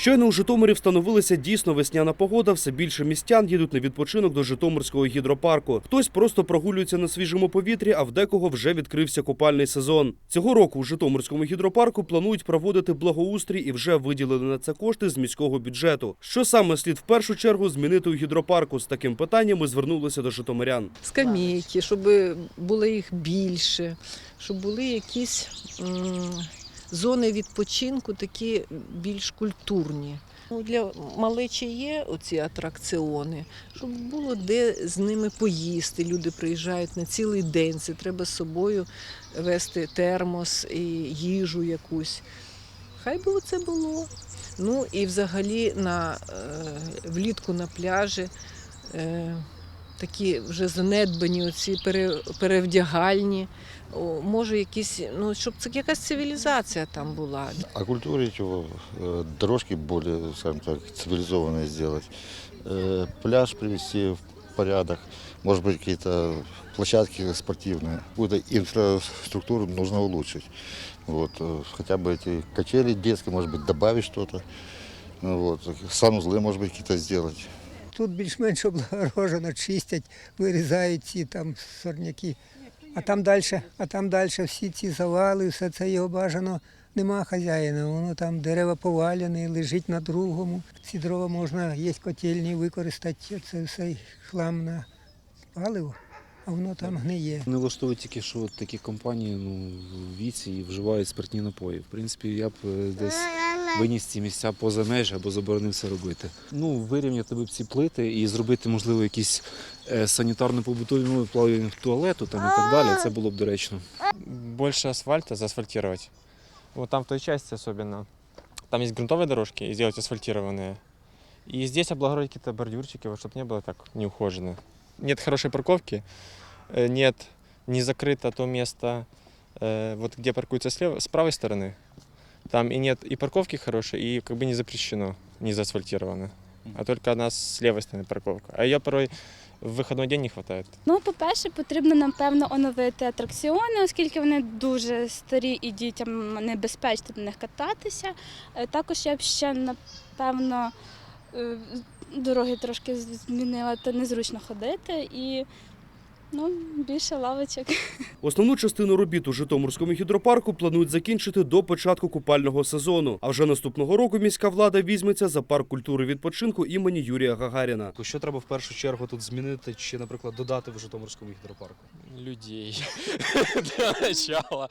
Щойно у Житомирі встановилася дійсно весняна погода. Все більше містян їдуть на відпочинок до Житомирського гідропарку. Хтось просто прогулюється на свіжому повітрі, а в декого вже відкрився купальний сезон. Цього року у Житомирському гідропарку планують проводити благоустрій і вже виділили на це кошти з міського бюджету. Що саме слід в першу чергу змінити у гідропарку? З таким питанням ми звернулися до житомирян. скамейки, щоб було їх більше, щоб були якісь зони відпочинку такі більш культурні. Ну, Для малечі є оці атракціони, щоб було де з ними поїсти. Люди приїжджають на цілий день. Це треба з собою вести термос і їжу якусь. Хай би це було. Ну і взагалі на, е, влітку на пляжі Е, такі вже занедбані, оці пере, перевдягальні. О, може, якісь, ну, щоб це якась цивілізація там була. окультурить его, э, дорожки более, скажем так, цивилизованные сделать, э, пляж привести в порядок, может быть, какие-то площадки спортивные. Какую-то инфраструктуру нужно улучшить. Вот, э, хотя бы эти качели детские, может быть, добавить что-то. Ну Вот, санузлы, может быть, какие-то сделать. Тут більш-менш облагорожено, чистять, вирізають ці там сорняки. А там далі, а там далі всі ці завали, все це його бажано. Нема хазяїна, воно там дерева поваляні, лежить на другому. Ці дрова можна, є котельні, використати це все хлам на паливо, а воно там гниє. Не влаштовують тільки, що от такі компанії ну, в віці і вживають спиртні напої. В принципі, я б е, десь виніс ці місця поза межі або заборонив це робити. Ну, вирівняти би ці плити і зробити, можливо, якісь е, санітарно-побутові ну, плавлення туалету там, і так далі. Це було б доречно. больше асфальта заасфальтировать. Вот там в той части особенно. Там есть грунтовые дорожки и сделать асфальтированные. И здесь облагородить какие-то бордюрчики, вот, чтобы не было так неухоженно. Нет хорошей парковки, э, нет, не закрыто то место, э, вот где паркуются слева, с правой стороны. Там и нет и парковки хорошей, и как бы не запрещено, не заасфальтировано. А только одна с левой стороны парковка. А ее порой в выходной день не хватает. Ну, по-перше, потрібно напевно оновити атракціони, оскільки вони дуже старі і дітям небезпечно на них кататися. Е, Також я б ще напевно е, дороги трошки змінила, то незручно ходити і ну, більше лавочок. Основну частину робіт у Житомирському гідропарку планують закінчити до початку купального сезону. А вже наступного року міська влада візьметься за парк культури відпочинку імені Юрія Гагаріна. Що треба в першу чергу тут змінити чи, наприклад, додати в Житомирському гідропарку? Людей для начала.